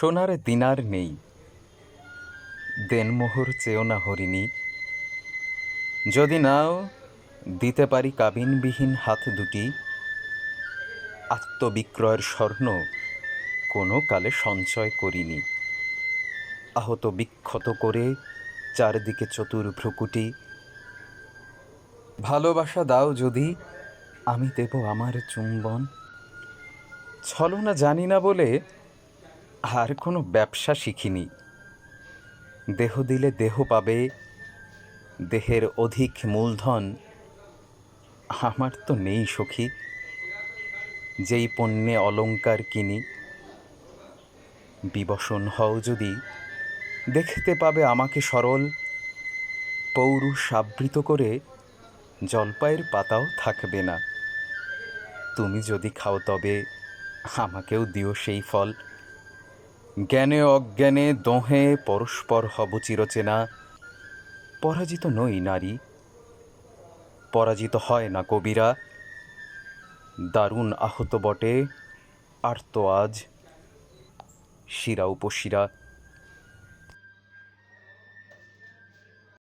সোনার দিনার নেই। দেনমোহর চেয়েও না হরিণী। যদি নাও, দিতে পারি কাবিনবিহীন হাত দুটি। আত্মবিক্রয়ের স্বর্ণ কোনো কালে সঞ্চয় করিনি। আহত বিক্ষত করে চারদিকে চতুর ভ্রুকুটি। ভালোবাসা দাও যদি, আমি দেব আমার চুম্বন। ছলনা জানি না বলে আর কোনো ব্যবসা শিখিনি। দেহ দিলে দেহ পাবে, দেহের অধিক মূলধন। আমার তো নেই সখী, যেই পণ্যে অলঙ্কার কিনি। বিবসন হও যদি, দেখতে পাবে আমাকে সরল। পৌরুষ আবৃত করে জলপাইয়ের পাতাও থাকবে না। তুমি যদি খাও তবে, আমাকেও দিও সেই ফল। জ্ঞানে অজ্ঞানে দহে পরস্পর হব চিরচেনা। পরাজিত নই নারী। পরাজিত হয় না কবিরা। দারুণ আহত বটে। আর তো আজ শিরা উপশিরা।